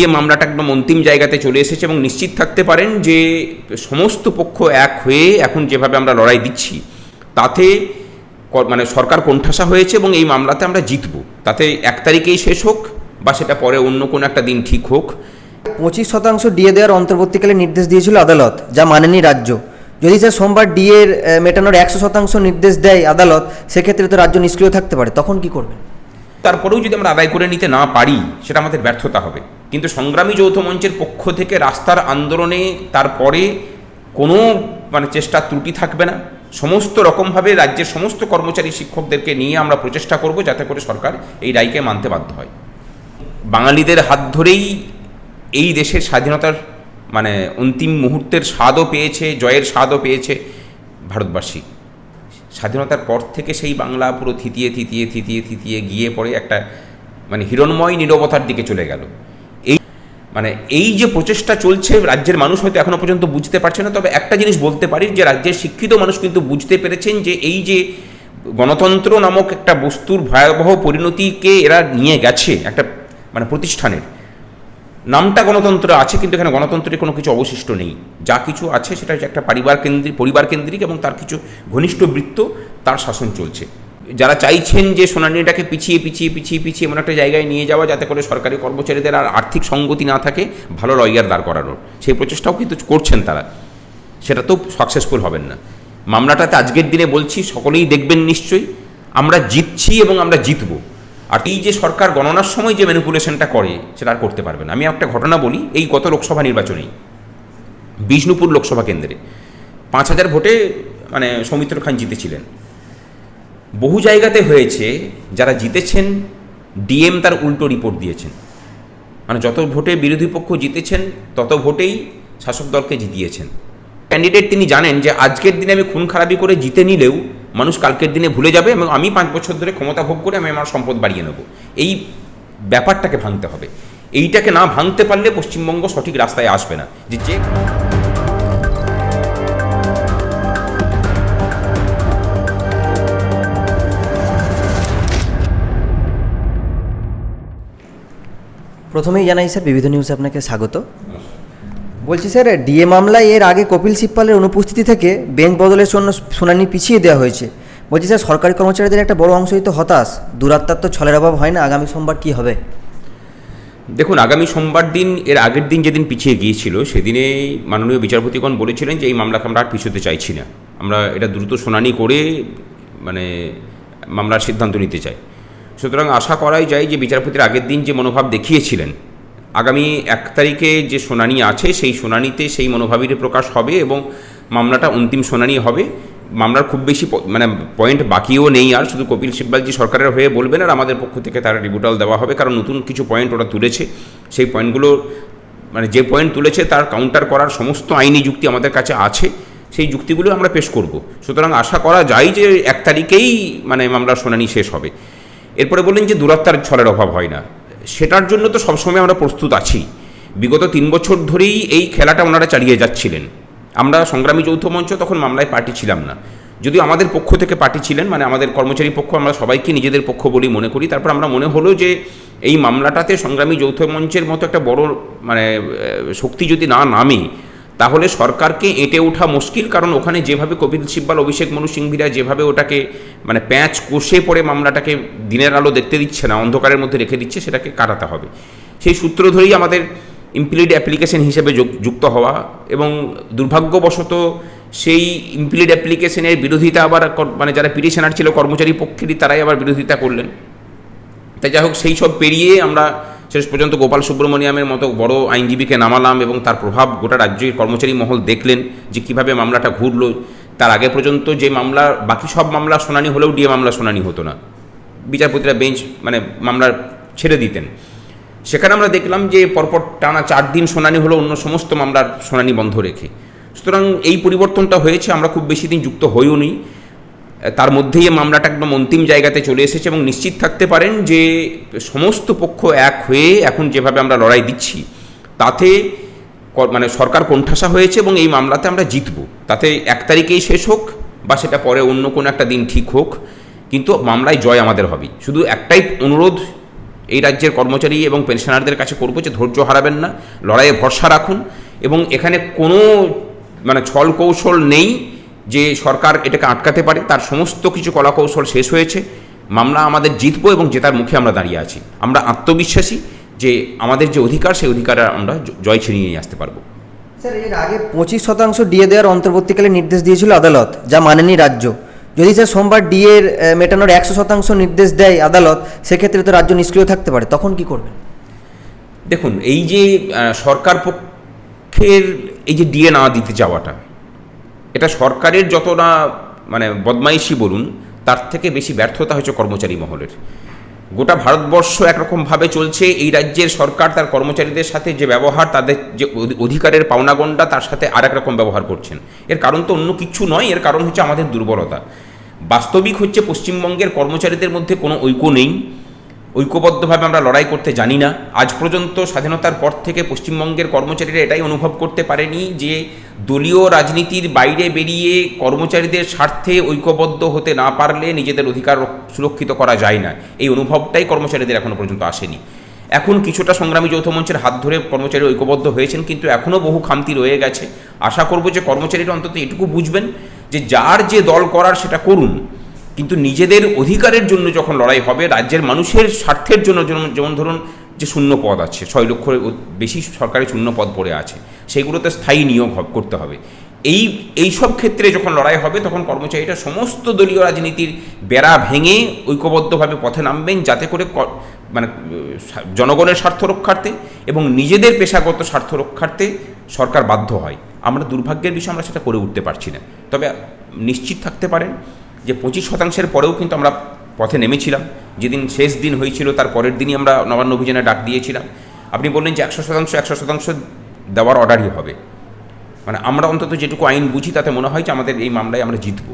এই মামলাটা একদম অন্তিম জায়গাতে চলে এসেছে এবং নিশ্চিত থাকতে পারেন যে সমস্ত পক্ষ এক হয়ে এখন যেভাবে আমরা লড়াই দিচ্ছি, তাতে মানে সরকার কোণঠাসা হয়েছে এবং এই মামলাতে আমরা জিতব। তাতে এক তারিখেই শেষ হোক বা সেটা পরে অন্য কোনো একটা দিন ঠিক হোক। পঁচিশ শতাংশ ডিএ দেওয়ার অন্তর্বর্তীকালে নির্দেশ দিয়েছিল আদালত, যা মানেনি রাজ্য। যদি স্যার সোমবার ডিএ মেটানোর একশো শতাংশ নির্দেশ দেয় আদালত, সেক্ষেত্রে তো রাজ্য নিষ্ক্রিয় থাকতে পারে। তখন কি করবেন? তারপরেও যদি আমরা আদায় করে নিতে না পারি, সেটা আমাদের ব্যর্থতা হবে। কিন্তু সংগ্রামী যৌথ মঞ্চের পক্ষ থেকে রাস্তার আন্দোলনে তারপরে কোনো মানে চেষ্টা ত্রুটি থাকবে না। সমস্ত রকমভাবে রাজ্যের সমস্ত কর্মচারী শিক্ষকদেরকে নিয়ে আমরা প্রচেষ্টা করব যাতে করে সরকার এই রায়কে মানতে বাধ্য হয়। বাঙালিদের হাত ধরেই এই দেশের স্বাধীনতার মানে অন্তিম মুহূর্তের স্বাদও পেয়েছে, জয়ের স্বাদও পেয়েছে ভারতবাসী। স্বাধীনতার পর থেকে সেই বাংলা পুরো থিতিয়ে থিতিয়ে থিতিয়ে থিতিয়ে গিয়ে পড়ে একটা মানে হিরণময় নীরবতার দিকে চলে গেল। এই মানে এই যে প্রচেষ্টা চলছে, রাজ্যের মানুষ হয়তো এখনও পর্যন্ত বুঝতে পারছে না, তবে একটা জিনিস বলতে পারি যে রাজ্যের শিক্ষিত মানুষ কিন্তু বুঝতে পেরেছেন যে এই যে গণতন্ত্র নামক একটা বস্তুর ভয়াবহ পরিণতিকে এরা নিয়ে গেছে, একটা মানে প্রতিষ্ঠানের। নামটা গণতন্ত্র আছে, কিন্তু এখানে গণতন্ত্রের কোনো কিছু অবশিষ্ট নেই। যা কিছু আছে সেটা হচ্ছে একটা পরিবার কেন্দ্রিক পরিবার কেন্দ্রিক এবং তার কিছু ঘনিষ্ঠ বৃত্ত তার শাসন চলছে। যারা চাইছেন যে শুনানিটাকে পিছিয়ে পিছিয়ে পিছিয়ে পিছিয়ে এমন একটা জায়গায় নিয়ে যাওয়া যাতে করে সরকারি কর্মচারীদের আর আর্থিক সঙ্গতি না থাকে, ভালো লয়ার দাঁড় করানোর। সেই প্রচেষ্টাও কিন্তু করছেন তারা। সেটা তো সাকসেসফুল হবেন না। মামলাটাতে আজকের দিনে বলছি, সকলেই দেখবেন নিশ্চয়ই। আমরা জিতছি এবং আমরা জিতবো। আর এই যে সরকার গণনার সময় যে ম্যানিপুলেশনটা করে, সেটা আর করতে পারবে না। আমি একটা ঘটনা বলি, এই গত লোকসভা নির্বাচনেই। বিষ্ণুপুর লোকসভা কেন্দ্রে। পাঁচ হাজার ভোটে মানে সৌমিত্র খান জিতেছিলেন। বহু জায়গাতে হয়েছে, যারা জিতেছেন, ডিএম তার উল্টো রিপোর্ট দিয়েছেন। মানে যত ভোটে বিরোধী পক্ষ জিতেছেন, তত ভোটেই শাসক দলকে জিতিয়েছেন। ক্যান্ডিডেট তিনি জানেন যে আজকের দিনে আমি খুন খারাপি করে জিতে নিলেও মানুষ কালকের দিনে ভুলে যাবে এবং আমি পাঁচ বছর ধরে ক্ষমতা ভোগ করে আমি আমার সম্পদ বাড়িয়ে নেব। এই ব্যাপারটাকে ভাঙতে হবে। এইটাকে না ভাঙতে পারলে পশ্চিমবঙ্গ সঠিক রাস্তায় আসবে না। যে যে প্রথমেই জানাই স্যার, বিবিধ নিউজে আপনাকে স্বাগত। বলছি স্যার ডিএ মামলায় এর আগে কপিল সিব্বালের অনুপস্থিতি থেকে বেঞ্চ বদলের জন্য শুনানি পিছিয়ে দেওয়া হয়েছে। বলছি স্যার, সরকারি কর্মচারীদের একটা বড় অংশই তো হতাশ। দুরাত্মার তো ছলের অভাব হয় না, আগামী সোমবার কি হবে? দেখুন, আগামী সোমবার দিন, এর আগের দিন যেদিন পিছিয়ে গিয়েছিল, সেদিনে মাননীয় বিচারপতিগণ বলেছিলেন যে এই মামলাকে আমরা আর পিছোতে চাইছি না। আমরা এটা দ্রুত শুনানি করে মানে মামলার সিদ্ধান্ত নিতে চাই। সুতরাং আশা করাই যায় যে বিচারপতির আগের দিন যে মনোভাব দেখিয়েছিলেন আগামী এক তারিখে যে শুনানি আছে, সেই শুনানিতে সেই মনোভাবের প্রকাশ হবে এবং মামলাটা অন্তিম শুনানি হবে। মামলার খুব বেশি মানে পয়েন্ট বাকিও নেই আর, শুধু কপিল সিব্বালজি সরকারের হয়ে বলবেন আর আমাদের পক্ষ থেকে তারা রিবুটাল দেওয়া হবে, কারণ নতুন কিছু পয়েন্ট ওরা তুলেছে। সেই পয়েন্টগুলো মানে যে পয়েন্ট তুলেছে তার কাউন্টার করার সমস্ত আইনি যুক্তি আমাদের কাছে আছে, সেই যুক্তিগুলো আমরা পেশ করব। সুতরাং আশা করা যায় যে এক তারিখেই মানে মামলার শুনানি শেষ হবে। এরপরে বললেন যে দূরত্বার ছলের অভাব হয় না। সেটার জন্য তো সবসময় আমরা প্রস্তুত আছি। বিগত তিন বছর ধরেই এই খেলাটা ওনারা চালিয়ে যাচ্ছিলেন। আমরা সংগ্রামী যৌথ মঞ্চ তখন মামলায় পার্টি ছিলাম না। যদিও আমাদের পক্ষ থেকে পার্টি ছিলেন মানে আমাদের কর্মচারী পক্ষ, আমরা সবাইকে নিজেদের পক্ষ বলি মনে করি। তারপর আমরা মনে হলো যে এই মামলাটাতে সংগ্রামী যৌথ মঞ্চের মতো একটা বড় মানে শক্তি যদি না নামে তাহলে সরকারকে এঁটে ওঠা মুশকিল, কারণ ওখানে যেভাবে কপিল সিব্বাল, অভিষেক মনু সিংভিরা যেভাবে ওটাকে মানে প্যাঁচ কষে পড়ে মামলাটাকে দিনের আলো দেখতে দিচ্ছে না, অন্ধকারের মধ্যে রেখে দিচ্ছে, সেটাকে কাটাতে হবে। সেই সূত্র ধরেই আমাদের ইমপ্লিড অ্যাপ্লিকেশন হিসেবে যুক্ত হওয়া এবং দুর্ভাগ্যবশত সেই ইমপ্লিড অ্যাপ্লিকেশনের বিরোধিতা আবার মানে যারা পিটিশনার ছিল, কর্মচারী পক্ষেরই তারাই আবার বিরোধিতা করলেন। তাই যাই হোক, সেই সব পেরিয়ে আমরা শেষ পর্যন্ত গোপাল সুব্রমণিয়ামের মতো বড় আইনজীবীকে নামালাম এবং তার প্রভাব গোটা রাজ্যের কর্মচারী মহল দেখলেন যে কীভাবে মামলাটা ঘুরলো। তার আগে পর্যন্ত যে মামলা, বাকি সব মামলা শুনানি হলেও ডিএ মামলা শুনানি হতো না। বিচারপতিরা বেঞ্চ মানে মামলা ছেড়ে দিতেন। সেখানে আমরা দেখলাম যে পরপর টানা চার দিন শুনানি হলো অন্য সমস্ত মামলার শুনানি বন্ধ রেখে। সুতরাং এই পরিবর্তনটা হয়েছে, আমরা খুব বেশি দিন যুক্ত হইও নি। তার মধ্যেই মামলাটা একদম অন্তিম জায়গাতে চলে এসেছে এবং নিশ্চিত থাকতে পারেন যে সমস্ত পক্ষ এক হয়ে এখন যেভাবে আমরা লড়াই দিচ্ছি, তাতে মানে সরকার কোণঠাসা হয়েছে এবং এই মামলাতে আমরা জিতব। তাতে এক তারিখেই শেষ হোক বা সেটা পরে অন্য কোনো একটা দিন ঠিক হোক, কিন্তু মামলায় জয় আমাদের হবে। শুধু একটাই অনুরোধ এই রাজ্যের কর্মচারী এবং পেনশনারদের কাছে করব যে ধৈর্য হারাবেন না, লড়াইয়ে ভরসা রাখুন এবং এখানে কোনো মানে ছল কৌশল নেই যে সরকার এটাকে আটকাতে পারে তার সমস্ত কিছু কলাকৌশল শেষ হয়েছে। মামলা আমাদের জিতবো এবং জেতার মুখে আমরা দাঁড়িয়ে আছি। আমরা আত্মবিশ্বাসী যে আমাদের যে অধিকার সেই অধিকার আমরা জয় ছিনিয়ে নিয়ে আসতে পারব। স্যার এর আগে পঁচিশ শতাংশ ডিএ দেওয়ার অন্তর্বর্তীকালে নির্দেশ দিয়েছিল আদালত যা মানেনি রাজ্য। যদি স্যার সোমবার ডিএর মেটানোর একশো শতাংশ নির্দেশ দেয় আদালত সেক্ষেত্রে তো রাজ্য নিষ্ক্রিয় থাকতে পারে। তখন কি করবেন? দেখুন এই যে সরকার পক্ষের এই যে ডিএ না দিতে যাওয়াটা এটা সরকারের যত না মানে বদমাইশি বলুন, তার থেকে বেশি ব্যর্থতা হয়েছে কর্মচারী মহলের। গোটা ভারতবর্ষ একরকমভাবে চলছে, এই রাজ্যের সরকার তার কর্মচারীদের সাথে যে ব্যবহার, তাদের যে অধি- অধিকারের পাওনাগণ্ডা তার সাথে আর রকম ব্যবহার করছেন। এর কারণ তো অন্য কিছু নয়, এর কারণ হচ্ছে আমাদের দুর্বলতা। বাস্তবিক হচ্ছে পশ্চিমবঙ্গের কর্মচারীদের মধ্যে কোনো ঐক্য নেই। ঐক্যবদ্ধভাবে আমরা লড়াই করতে জানি না। আজ পর্যন্ত স্বাধীনতার পর থেকে পশ্চিমবঙ্গের কর্মচারীরা এটাই অনুভব করতে পারেনি যে দলীয় রাজনীতির বাইরে বেরিয়ে কর্মচারীদের স্বার্থে ঐক্যবদ্ধ হতে না পারলে নিজেদের অধিকার সুরক্ষিত করা যায় না। এই অনুভবটাই কর্মচারীদের এখনও পর্যন্ত আসেনি। এখন কিছুটা সংগ্রামী যৌথ মঞ্চের হাত ধরে কর্মচারী ঐক্যবদ্ধ হয়েছেন কিন্তু এখনও বহু খামতি রয়ে গেছে। আশা করব যে কর্মচারীরা অন্তত এটুকু বুঝবেন যে যার যে দল করার সেটা করুন। কিন্তু নিজেদের অধিকারের জন্য যখন লড়াই হবে, রাজ্যের মানুষের স্বার্থের জন্য যেমন যেমন ধরুন যে শূন্য পদ আছে, ছয় লক্ষ বেশি সরকারি শূন্য পদ পড়ে আছে, সেগুলোতে স্থায়ী নিয়োগ করতে হবে। এই এই সব ক্ষেত্রে যখন লড়াই হবে, তখন কর্মচারীরা সমস্ত দলীয় রাজনীতির বেড়া ভেঙে ঐক্যবদ্ধভাবে পথে নামবেন যাতে করে মানে জনগণের স্বার্থ রক্ষার্থে এবং নিজেদের পেশাগত স্বার্থ রক্ষার্থে সরকার বাধ্য হয়। আমরা দুর্ভাগ্যের বিষয়ে আমরা সেটা করে উঠতে পারছি না। তবে নিশ্চিত থাকতে পারেন যে পঁচিশ শতাংশের পরেও কিন্তু আমরা পথে নেমেছিলাম। যেদিন শেষ দিন হয়েছিল, তার পরের দিনই আমরা নবান্ন অভিযানে ডাক দিয়েছিলাম। আপনি বললেন যে একশো শতাংশ একশো শতাংশ দেওয়ার অর্ডারই হবে। মানে আমরা অন্তত যেটুকু আইন বুঝি, তাতে মনে হয় যে আমাদের এই মামলায় আমরা জিতব।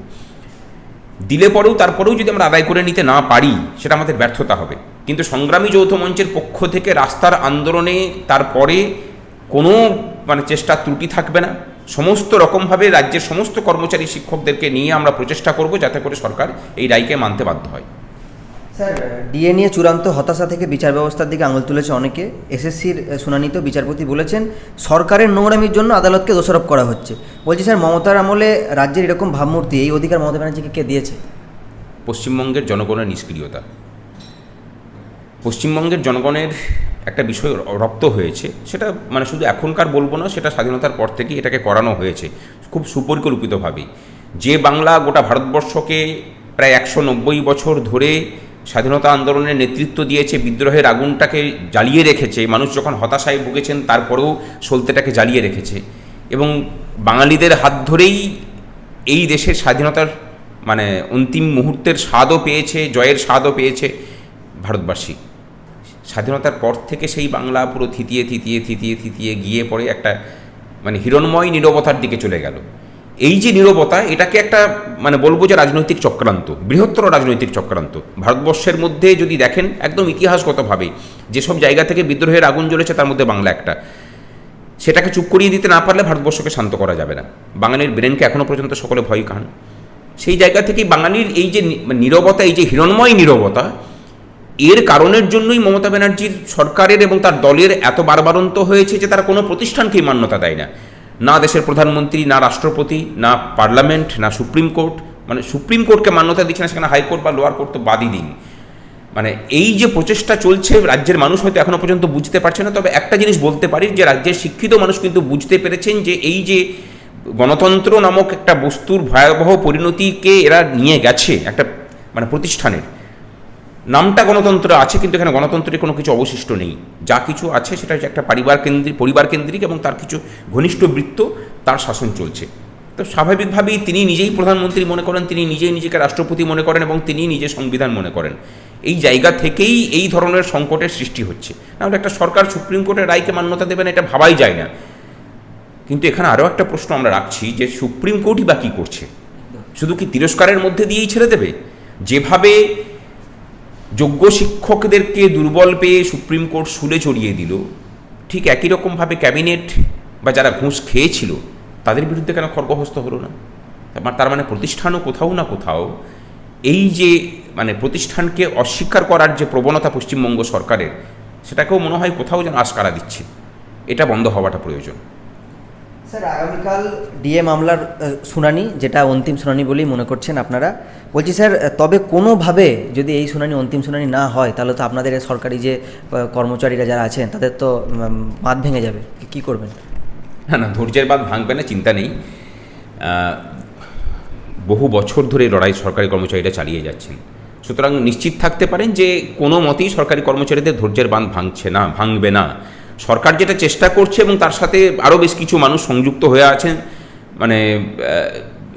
দিলে পরেও, তারপরেও যদি আমরা আদায় করে নিতে না পারি, সেটা আমাদের ব্যর্থতা হবে। কিন্তু সংগ্রামী যৌথ মঞ্চের পক্ষ থেকে রাস্তার আন্দোলনে তারপরে কোনো মানে চেষ্টা ত্রুটি থাকবে না। সমস্ত রকমভাবে রাজ্যের সমস্ত কর্মচারী শিক্ষকদেরকে নিয়ে আমরা প্রচেষ্টা করব যাতে করে সরকার এই রায়কে মানতে বাধ্য হয়। স্যার ডিএ নিয়ে চূড়ান্ত হতাশা থেকে বিচার ব্যবস্থার দিকে আঙুল তুলেছে অনেকে। এসএসসির শুনানিতেও বিচারপতি বলেছেন সরকারের নোংরামির জন্য আদালতকে দোষারোপ করা হচ্ছে। বলছি স্যার মমতার আমলে রাজ্যের এরকম ভাবমূর্তি এই অধিকার মমতা ব্যানার্জিকে কে দিয়েছে? পশ্চিমবঙ্গের জনগণের নিষ্ক্রিয়তা। পশ্চিমবঙ্গের জনগণের একটা বিষয় রপ্ত হয়েছে। সেটা মানে শুধু এখনকার বলব না, সেটা স্বাধীনতার পর থেকেই এটাকে করানো হয়েছে, খুব সুপরিকল্পিতভাবেই যে বাংলা গোটা ভারতবর্ষকে প্রায় একশো নব্বই বছর ধরে স্বাধীনতা আন্দোলনের নেতৃত্ব দিয়েছে, বিদ্রোহের আগুনটাকে জ্বালিয়ে রেখেছে, মানুষ যখন হতাশায় ভুগেছেন, তারপরেও সলতেটাকে জ্বালিয়ে রেখেছে। এবং বাঙালিদের হাত ধরেই এই দেশের স্বাধীনতার মানে অন্তিম মুহূর্তের স্বাদও পেয়েছে, জয়ের স্বাদও পেয়েছে ভারতবাসী। স্বাধীনতার পর থেকে সেই বাংলা পুরো থিতিয়ে থিতিয়ে থিতিয়ে থিতিয়ে গিয়ে পড়ে একটা মানে হিরণময় নীরবতার দিকে চলে গেল। এই যে নীরবতা, এটাকে একটা মানে বলব যে রাজনৈতিক চক্রান্ত, বৃহত্তর রাজনৈতিক চক্রান্ত। ভারতবর্ষের মধ্যে যদি দেখেন একদম ইতিহাসগতভাবে, যেসব জায়গা থেকে বিদ্রোহের আগুন জ্বলেছে তার মধ্যে বাংলা একটা। সেটাকে চুপ করিয়ে দিতে না পারলে ভারতবর্ষকে শান্ত করা যাবে না। বাঙালির ব্রেনকে এখনও পর্যন্ত সকলে ভয় খান। সেই জায়গা থেকেই বাঙালির এই যে নীরবতা, এই যে হিরণময় নীরবতা এর কারণের জন্যই মমতা ব্যানার্জির সরকারের এবং তার দলের এত বারবারন্ত হয়েছে যে তারা কোনো প্রতিষ্ঠানকেই মান্যতা দেয় না। না দেশের প্রধানমন্ত্রী, না রাষ্ট্রপতি, না পার্লামেন্ট, না সুপ্রিম কোর্ট। মানে সুপ্রিম কোর্টকে মান্যতা দিচ্ছে না, সেখানে হাইকোর্ট বা লোয়ার কোর্ট তো বাদই দিন। মানে এই যে প্রচেষ্টা চলছে, রাজ্যের মানুষ হয়তো এখনও পর্যন্ত বুঝতে পারছে না। তবে একটা জিনিস বলতে পারি যে, রাজ্যের শিক্ষিত মানুষ কিন্তু বুঝতে পেরেছেন যে, এই যে গণতন্ত্র নামক একটা বস্তুর ভয়াবহ পরিণতিকে এরা নিয়ে গেছে, একটা মানে প্রতিষ্ঠানের। নামটা গণতন্ত্র আছে, কিন্তু এখানে গণতন্ত্রের কোনো কিছু অবশিষ্ট নেই। যা কিছু আছে সেটা হচ্ছে একটা পরিবার কেন্দ্রিক পরিবার কেন্দ্রিক এবং তার কিছু ঘনিষ্ঠ বৃত্ত তার শাসন চলছে। তো স্বাভাবিকভাবেই তিনি নিজেই প্রধানমন্ত্রী মনে করেন, তিনি নিজেই নিজেকে রাষ্ট্রপতি মনে করেন এবং তিনি নিজে সংবিধান মনে করেন। এই জায়গা থেকেই এই ধরনের সংকটের সৃষ্টি হচ্ছে। নাহলে একটা সরকার সুপ্রিম কোর্টের রায়কে মান্যতা দেবেন এটা ভাবাই যায় না। কিন্তু এখানে আরও একটা প্রশ্ন আমরা রাখছি যে সুপ্রিম কোর্টই বা কী করছে? শুধু কি তিরস্কারের মধ্যে দিয়েই ছেড়ে দেবে? যেভাবে যোগ্য শিক্ষকদেরকে দুর্বল পেয়ে সুপ্রিম কোর্ট শুলে চড়িয়ে দিল। ঠিক একই রকমভাবে ক্যাবিনেট বা যারা ঘুষ খেয়েছিল, তাদের বিরুদ্ধে কেন খর্গহস্ত হলো না? তার তার মানে প্রতিষ্ঠানও কোথাও না কোথাও এই যে মানে প্রতিষ্ঠানকে অস্বীকার করার যে প্রবণতা পশ্চিমবঙ্গ সরকারের, সেটাকেও মনে হয় কোথাও যেন আশকারা দিচ্ছে। এটা বন্ধ হওয়াটা প্রয়োজন। স্যার, আগামীকাল ডিএ মামলার শুনানি, যেটা অন্তিম শুনানি বলেই মনে করছেন আপনারা বলছি স্যার, তবে কোনোভাবে যদি এই শুনানি অন্তিম শুনানি না হয়, তাহলে তো আপনাদের সরকারি যে কর্মচারীরা যারা আছেন, তাদের তো বাঁধ ভেঙে যাবে। কি- করবেন? না না, ধৈর্যের বাদ ভাঙবে না, চিন্তা নেই। বহু বছর ধরে লড়াই সরকারি কর্মচারীরা চালিয়ে যাচ্ছেন। সুতরাং নিশ্চিত থাকতে পারেন যে, কোনো মতেই সরকারি কর্মচারীদের ধৈর্যের বাঁধ ভাঙছে না, ভাঙবে না। সরকার যেটা চেষ্টা করছে এবং তার সাথে আরও বেশ কিছু মানুষ সংযুক্ত হয়ে আছেন মানে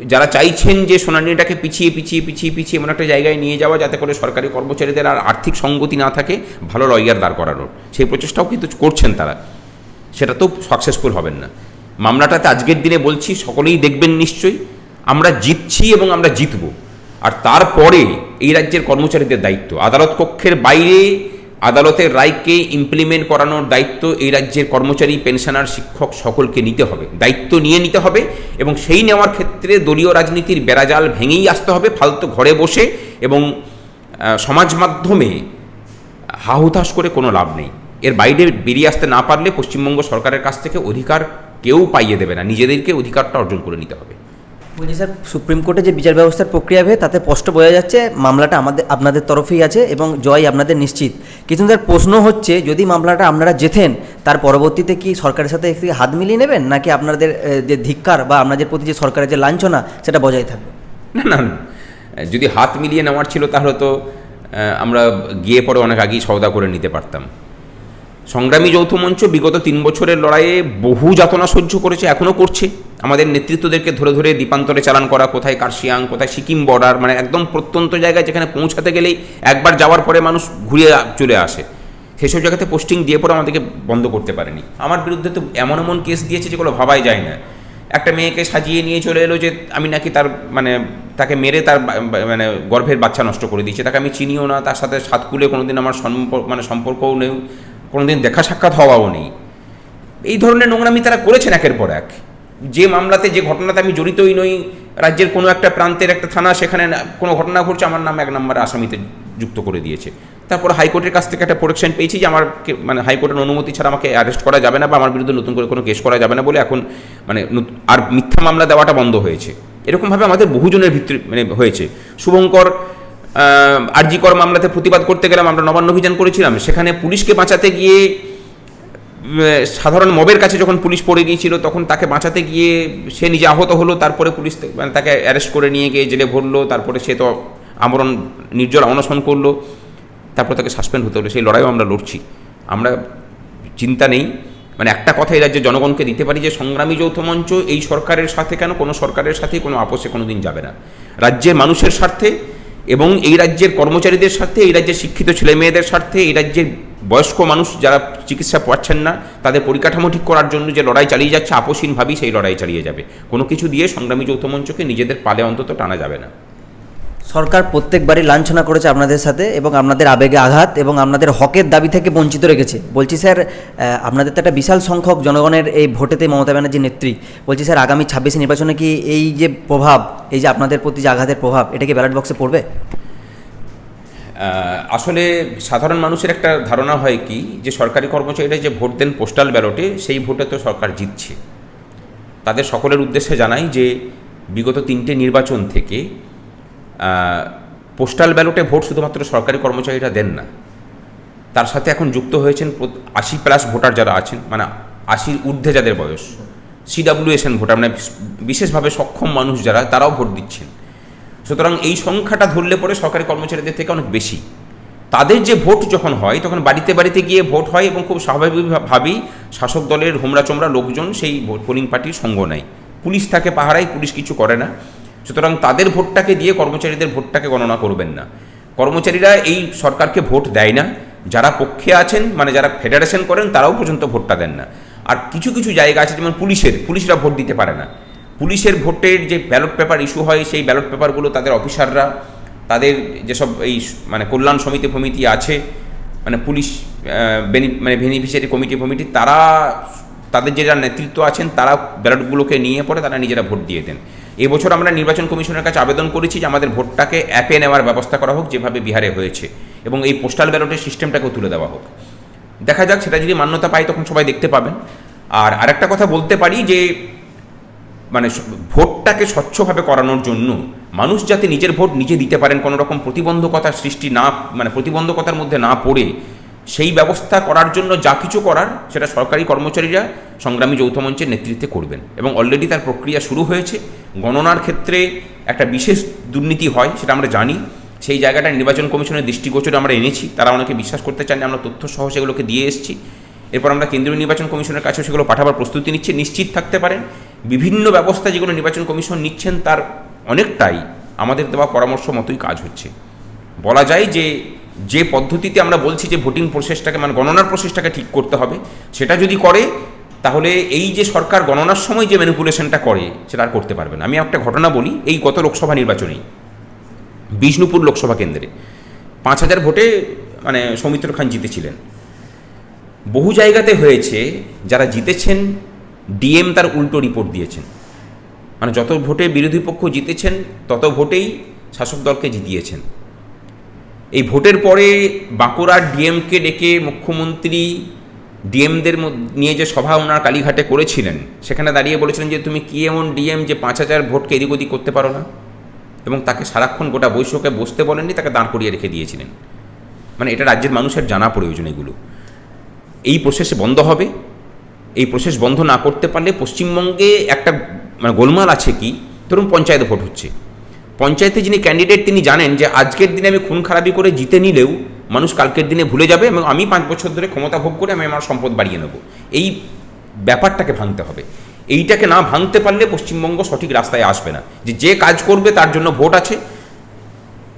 যারা চাইছেন যে শুনানিটাকে পিছিয়ে পিছিয়ে পিছিয়ে পিছিয়ে এমন একটা জায়গায় নিয়ে যাওয়া যাতে করে সরকারি কর্মচারীদের আর আর্থিক সঙ্গতি না থাকে, ভালো লয়ার দাঁড় করানোর। সেই প্রচেষ্টাও কিন্তু করছেন তারা। সেটা তো সাকসেসফুল হবেন না। মামলাটাতে আজকের দিনে বলছি, সকলেই দেখবেন নিশ্চয়ই, আমরা জিতছি এবং আমরা জিতব। আর তারপরে এই রাজ্যের কর্মচারীদের দায়িত্ব। আদালত কক্ষের বাইরে আদালতের রায়কে ইমপ্লিমেন্ট করানোর দায়িত্ব এই রাজ্যের কর্মচারী পেনশনার শিক্ষক সকলকে নিতে হবে। দায়িত্ব নিয়ে নিতে হবে এবং সেই নেওয়ার ক্ষেত্রে দলীয় রাজনীতির বেড়াজাল ভেঙেই আসতে হবে, ফালতু ঘরে বসে এবং সমাজ মাধ্যমে হাহুতাশ করে কোনো লাভ নেই। এর বাইরে বেরিয়ে আসতে না পারলে পশ্চিমবঙ্গ সরকারের কাছ থেকে অধিকার কেউ পাইয়ে দেবে না। নিজেদেরকে অধিকারটা অর্জন করে নিতে হবে। বলছি স্যার, সুপ্রিম কোর্টে যে বিচার ব্যবস্থার প্রক্রিয়া হবে, তাতে স্পষ্ট বোঝা যাচ্ছে মামলাটা আমাদের, আপনাদের তরফেই আছে এবং জয় আপনাদের নিশ্চিত। কিন্তু স্যার, প্রশ্ন হচ্ছে, যদি মামলাটা আপনারা জেতেন, তার পরবর্তীতে কি সরকারের সাথে একটি হাত মিলিয়ে নেবেন? নাকি আপনাদের যে ধিক্কার বা আপনাদের প্রতি যে সরকারের যে লাঞ্ছনা, সেটা বজায় থাকবে? না না না। যদি হাত মিলিয়ে নেওয়ার ছিল, তাহলে তো আমরা গিয়ে পরে অনেক আগেই সওদা করে নিতে পারতাম। সংগ্রামী যৌথ মঞ্চ বিগত তিন বছরের লড়াইয়ে বহু যাতনা সহ্য করেছে এখনও করছে। আমাদের নেতৃত্বদেরকে ধরে ধরে দ্বীপান্তরে চালান করা, কোথায় কার্শিয়াং, কোথায় সিকিম বর্ডার মানে একদম প্রত্যন্ত জায়গায় যেখানে পৌঁছাতে গেলেই একবার যাওয়ার পরে মানুষ ঘুরে চলে আসে। সেসব জায়গাতে পোস্টিং দিয়ে পরে আমাদেরকে বন্ধ করতে পারেনি। আমার বিরুদ্ধে তো এমন এমন কেস দিয়েছে যেগুলো ভাবাই যায় না। একটা মেয়েকে সাজিয়ে নিয়ে চলে এলো যে আমি নাকি তার মানে তাকে মেরে তার মানে গর্ভের বাচ্চা নষ্ট করে দিয়েছে। তাকে আমি চিনিও না, তার সাথে সাতকুলে কোনোদিন আমার সম্পর্ক মানে সম্পর্কও নেই, কোনোদিন দেখা সাক্ষাৎ হওয়াও নেই। এই ধরনের নোংরামি তারা করেছেন একের পর এক। যে মামলাতে যে ঘটনাতে আমি জড়িতই নই, রাজ্যের কোনো একটা প্রান্তের একটা থানা, সেখানে কোনো ঘটনা ঘটছে, আমার নাম এক নম্বরে আসামিতে যুক্ত করে দিয়েছে। তারপর হাইকোর্টের কাছ থেকে একটা প্রোটেকশন পেয়েছি যে আমার মানে হাইকোর্টের অনুমতি ছাড়া আমাকে অ্যারেস্ট করা যাবে না বা আমার বিরুদ্ধে নতুন করে কোনো কেস করা যাবে না বলে এখন মানে আর মিথ্যা মামলা দেওয়াটা বন্ধ হয়েছে। এরকমভাবে আমাদের বহুজনের ভিত্তি মানে হয়েছে। শুভঙ্কর আরজিকর মামলাতে প্রতিবাদ করতে গেলাম, আমরা নবান্ন অভিযান করেছিলাম। সেখানে পুলিশকে বাঁচাতে গিয়ে সাধারণ মবের কাছে যখন পুলিশ পড়ে গিয়েছিল, তখন তাকে বাঁচাতে গিয়ে সে নিজে আহত হলো, তারপরে পুলিশ মানে তাকে অ্যারেস্ট করে নিয়ে গিয়ে জেলে ভরলো, তারপরে সে তো আমরণ নির্জল অনশন করল, তারপর তাকে সাসপেন্ড হতে হলো। সেই লড়াইও আমরা লড়ছি। আমরা চিন্তা নেই। মানে একটা কথা এই রাজ্যের জনগণকে দিতে পারি যে, সংগ্রামী যৌথ মঞ্চ এই সরকারের সাথে কেন, কোনো সরকারের সাথেই কোনো আপোষে কোনো দিন যাবে না। রাজ্যের মানুষের স্বার্থে এবং এই রাজ্যের কর্মচারীদের স্বার্থে, এই রাজ্যের শিক্ষিত ছেলে মেয়েদের স্বার্থে, এই রাজ্যের বয়স্ক মানুষ যারা চিকিৎসা পাচ্ছেন না, তাদের পরিকাঠামো ঠিক করার জন্য যে লড়াই চালিয়ে যাচ্ছে আপোষহীনভাবেই সেই লড়াই চালিয়ে যাবে। কোনো কিছু দিয়ে সংগ্রামী যৌথ মঞ্চকে নিজেদের পালে অন্তত টানা যাবে না। সরকার প্রত্যেকবারই লাঞ্ছনা করেছে আপনাদের সাথে এবং আপনাদের আবেগে আঘাত এবং আপনাদের হকের দাবি থেকে বঞ্চিত রেখেছে। বলছি স্যার আপনাদের তো একটা বিশাল সংখ্যক জনগণের এই ভোটেতে মমতা ব্যানার্জির নেত্রী। বলছি স্যার, আগামী ছাব্বিশে নির্বাচনে কি এই যে প্রভাব, এই যে আপনাদের প্রতি যে আঘাতের প্রভাব, এটা কি ব্যালট বক্সে পড়বে? আসলে সাধারণ মানুষের একটা ধারণা হয় কি, যে সরকারি কর্মচারীরা যে ভোট দেন পোস্টাল ব্যালটে সেই ভোটে তো সরকার জিতছে। তাদের সকলের উদ্দেশ্যে জানাই যে, বিগত তিনটে নির্বাচন থেকে পোস্টাল ব্যালটে ভোট শুধুমাত্র সরকারি কর্মচারীরা দেন না। তার সাথে এখন যুক্ত হয়েছেন আশি প্লাস ভোটার যারা আছেন মানে আশির ঊর্ধ্বে যাদের বয়স সিডাব্লিউএসএন ভোটার মানে বিশেষভাবে সক্ষম মানুষ যারা, তারাও ভোট দিচ্ছেন। সুতরাং এই সংখ্যাটা ধরলে পরে সরকারি কর্মচারীদের থেকে অনেক বেশি। তাদের যে ভোট যখন হয়, তখন বাড়িতে বাড়িতে গিয়ে ভোট হয় এবং খুব স্বাভাবিকভাবেই শাসক দলের হোমরা চোমরা লোকজন সেই পোলিং পার্টির সঙ্গ নেয়। পুলিশ থাকে পাহারায়, পুলিশ কিছু করে না। সুতরাং তাদের ভোটটাকে দিয়ে কর্মচারীদের ভোটটাকে গণনা করবেন না। কর্মচারীরা এই সরকারকে ভোট দেয় না। যারা পক্ষে আছেন মানে যারা ফেডারেশন করেন, তারাও পর্যন্ত ভোটটা দেন না। আর কিছু কিছু জায়গা আছে, যেমন পুলিশের। পুলিশরা ভোট দিতে পারে না। পুলিশের ভোটের যে ব্যালট পেপার ইস্যু হয়, সেই ব্যালট পেপারগুলো তাদের অফিসাররা, তাদের যেসব এই মানে কল্যাণ সমিতি ফমিতি আছে মানে পুলিশ মানে বেনিফিশিয়ারি কমিটি ফমিটি, তারা, তাদের যারা নেতৃত্ব আছেন, তারা ব্যালটগুলোকে নিয়ে পরে তারা নিজেরা ভোট দিয়ে দেন। এবছর আমরা নির্বাচন কমিশনের কাছে আবেদন করেছি যে আমাদের ভোটটাকে অ্যাপে নেওয়ার ব্যবস্থা করা হোক, যেভাবে বিহারে হয়েছে। এবং এই পোস্টাল ব্যালটের সিস্টেমটাকেও তুলে দেওয়া হোক। দেখা যাক, সেটা যদি মান্যতা পায়, তখন সবাই দেখতে পাবেন। আর আরেকটা কথা বলতে পারি যে মানে ভোটটাকে স্বচ্ছভাবে করানোর জন্য মানুষ যাতে নিজের ভোট নিজে দিতে পারেন কোনো রকম প্রতিবন্ধকতার সৃষ্টি না মানে প্রতিবন্ধকতার মধ্যে না পড়ে সেই ব্যবস্থা করার জন্য যা কিছু করার, সেটা সরকারি কর্মচারীরা সংগ্রামী যৌথ মঞ্চের নেতৃত্বে করবেন এবং অলরেডি তার প্রক্রিয়া শুরু হয়েছে। গণনার ক্ষেত্রে একটা বিশেষ দুর্নীতি হয়, সেটা আমরা জানি। সেই জায়গাটা নির্বাচন কমিশনের দৃষ্টিগোচরে আমরা এনেছি। তারা অনেকে বিশ্বাস করতে চান আমরা তথ্য সহ সেগুলোকে দিয়ে এসেছি। এরপর আমরা কেন্দ্রীয় নির্বাচন কমিশনের কাছে সেগুলো পাঠাবার প্রস্তুতি নিচ্ছি। নিশ্চিত থাকতে পারেন, বিভিন্ন ব্যবস্থা যেগুলো নির্বাচন কমিশন নিচ্ছেন, তার অনেকটাই আমাদের দেওয়া পরামর্শ মতোই কাজ হচ্ছে। বলা যায় যে যে পদ্ধতিতে আমরা বলছি যে ভোটিং প্রসেসটাকে মানে গণনার প্রসেসটাকে ঠিক করতে হবে, সেটা যদি করে, তাহলে এই যে সরকার গণনার সময় যে ম্যানিপুলেশনটা করে, সেটা আর করতে পারবে না। আমি একটা ঘটনা বলি, এই গত লোকসভা নির্বাচনেই, বিষ্ণুপুর লোকসভা কেন্দ্রে। পাঁচ হাজার ভোটে মানে সৌমিত্র খান জিতেছিলেন। বহু জায়গাতে হয়েছে, যারা জিতেছেন, ডিএম তার উল্টো রিপোর্ট দিয়েছেন। মানে যত ভোটে বিরোধী পক্ষ জিতেছেন, তত ভোটেই শাসক দলকে জিতিয়েছেন। এই ভোটের পরে বাঁকুড়ার ডিএমকে ডেকে মুখ্যমন্ত্রী ডিএমদের নিয়ে যে সভা ওনার কালীঘাটে করেছিলেন, সেখানে দাঁড়িয়ে বলেছিলেন যে তুমি কি এমন ডিএম যে পাঁচ হাজার ভোটকে এদিক ওদিক করতে পারো না? এবং তাকে সারাক্ষণ গোটা বৈঠকে বসতে বলেননি, তাকে দাঁড় করিয়ে রেখে দিয়েছিলেন। মানে এটা রাজ্যের মানুষের জানা প্রয়োজন এগুলো। এই প্রসেস বন্ধ হবে। এই প্রসেস বন্ধ না করতে পারলে পশ্চিমবঙ্গে একটা মানে গোলমাল আছে কি? ধরুন পঞ্চায়েত ভোট হচ্ছে। পঞ্চায়েতে যিনি ক্যান্ডিডেট তিনি জানেন যে আজকের দিনে আমি খুন খারাপি করে জিতে নিলেও মানুষ কালকের দিনে ভুলে যাবে এবং আমি পাঁচ বছর ধরে ক্ষমতা ভোগ করে আমি আমার সম্পদ বাড়িয়ে নেব। এই ব্যাপারটাকে ভাঙতে হবে। এইটাকে না ভাঙতে পারলে পশ্চিমবঙ্গ সঠিক রাস্তায় আসবে না। যে যে কাজ করবে তার জন্য ভোট আছে,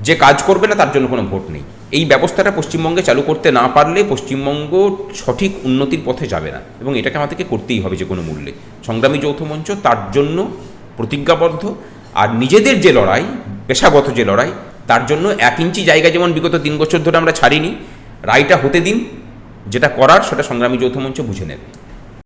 যে কাজ করবে না তার জন্য কোনো ভোট নেই। এই ব্যবস্থাটা পশ্চিমবঙ্গে চালু করতে না পারলে পশ্চিমবঙ্গ সঠিক উন্নতির পথে যাবে না এবং এটাকে আমাদেরকে করতেই হবে যে কোনো মূল্যে। সংগ্রামী যৌথ মঞ্চ তার জন্য প্রতিজ্ঞাবদ্ধ। আর নিজেদের যে লড়াই, পেশাগত যে লড়াই, তার জন্য এক ইঞ্চি জায়গা যেমন বিগত তিন বছর ধরে আমরা ছাড়িনি, রায়টা হতে দিন, যেটা করার সেটা সংগ্রামী যৌথ মঞ্চ বুঝে নেবে।